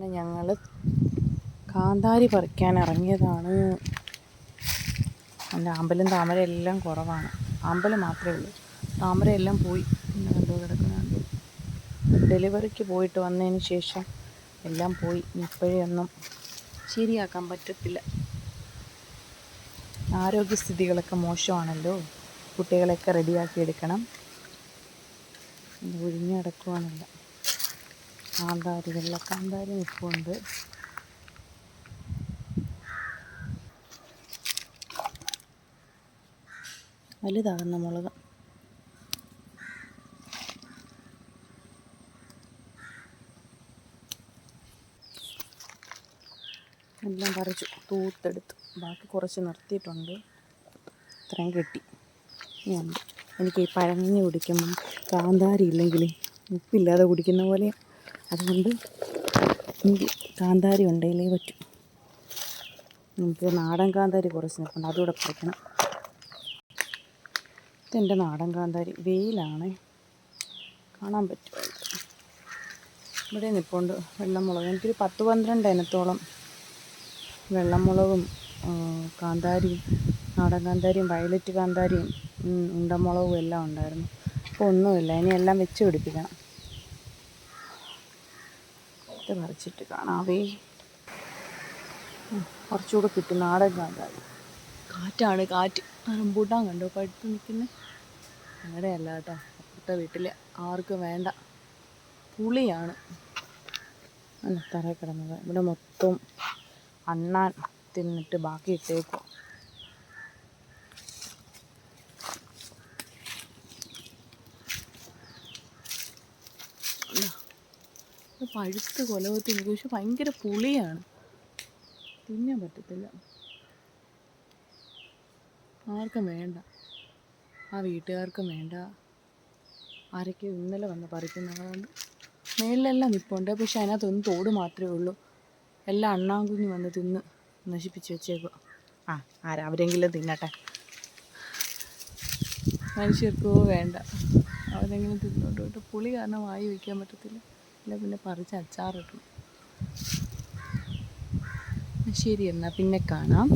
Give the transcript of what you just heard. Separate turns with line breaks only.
അങ്ങനെ ഞങ്ങൾ കാന്താരി പറിക്കാൻ ഇറങ്ങിയതാണ്. എന്റെ അമ്പലം താമര എല്ലാം കുറവാണ്. അമ്പലം മാത്രമേ ഉള്ളൂ. താമരയെല്ലാം പോയി. പിന്നെ കണ്ടു കിടക്കുന്നുണ്ട് ഡെലിവറിക്ക് പോയിട്ട് വന്നതിന് ശേഷം എല്ലാം പോയി. ഇപ്പോഴേ ഒന്നും ശരിയാക്കാൻ പറ്റത്തില്ല. ആരോഗ്യസ്ഥിതികളൊക്കെ മോശമാണല്ലോ. കുട്ടികളെയൊക്കെ റെഡിയാക്കി എടുക്കണം. ഒഴിഞ്ഞു കാന്താരി വെള്ള കാന്താരി നിൽപ്പുണ്ട് വലുതാകുന്ന മുളക്. എല്ലാം പറിച്ചു തൂത്തെടുത്തു. ബാക്കി കുറച്ച് നിർത്തിയിട്ടുണ്ട്. ഇത്രയും കിട്ടി. എനിക്ക് ഈ പഴങ്ങഞ്ഞി കുടിക്കുമ്പം കാന്താരി ഇല്ലെങ്കിൽ ഉപ്പില്ലാതെ കുടിക്കുന്ന പോലെ അതുകൊണ്ട് എനിക്ക് കാന്താരി ഉണ്ടെങ്കിലേ പറ്റൂ. നമുക്ക് നാടൻ കാന്താരി കുറച്ച് നിൽപ്പുണ്ട് അതുകൂടെ പറിക്കണം. ഇതെന്റെ നാടൻ കാന്താരി. വെയിലാണ്. കാണാൻ പറ്റും. ഇവിടെ നിൽപ്പുണ്ട് വെള്ളമുളക്. എനിക്കൊരു പത്ത് പന്ത്രണ്ട് ഇനത്തോളം വെള്ളമുളകും കാന്താരിയും നാടൻ കാന്താരിയും വയലറ്റ് കാന്താരിയും ഉണ്ടമുളകും എല്ലാം ഉണ്ടായിരുന്നു. ഇപ്പോൾ ഒന്നുമില്ല. ഇനി എല്ലാം വെച്ച് പിടിപ്പിക്കണം. ഇത് പറിച്ചിട്ട് കാണാവേ. കുറച്ചുകൂടെ കിട്ടും. നാടൻ കാന്താരി. കാറ്റാണ് കാറ്റ്. റംബൂട്ടാൻ കണ്ടോ പഴുത്ത് നിൽക്കുന്നത് അങ്ങനെ അല്ല കേട്ടോ. അപ്പുറത്തെ വീട്ടിൽ ആർക്കും വേണ്ട. പുളിയാണ്. തറയിൽ കിടന്നത്. ഇവിടെ മൊത്തം അണ്ണാൻ തിന്നിട്ട് ബാക്കി ഇട്ടേക്കോ പഴുത്ത് കൊലവത്തി നിൽക്കും പക്ഷെ ഭയങ്കര പുളിയാണ്. തിന്നാൻ പറ്റത്തില്ല. ആർക്കും വേണ്ട. ആ വീട്ടുകാർക്കും വേണ്ട. ആരൊക്കെ ഇന്നലെ വന്ന് പറിക്കുന്നതുകൊണ്ട് മേളിലെല്ലാം നിപ്പുണ്ട്. പക്ഷെ അതിനകത്തൊന്നും തോട് മാത്രമേ ഉള്ളൂ. എല്ലാം അണ്ണാങ്കുഞ്ഞ് വന്ന് തിന്ന് നശിപ്പിച്ച് വെച്ചേക്കുക ആ ആരാ? അവരെങ്കിലും തിന്നട്ടെ. മനുഷ്യർക്കോ വേണ്ട. അവരെങ്കിലും തിന്നോണ്ട് പുളി കാരണം വായി വയ്ക്കാൻ പറ്റത്തില്ല. അല്ല പിന്നെ പറിച്ച് അച്ചാറിട്ടു ശരി എന്നാൽ പിന്നെ കാണാം.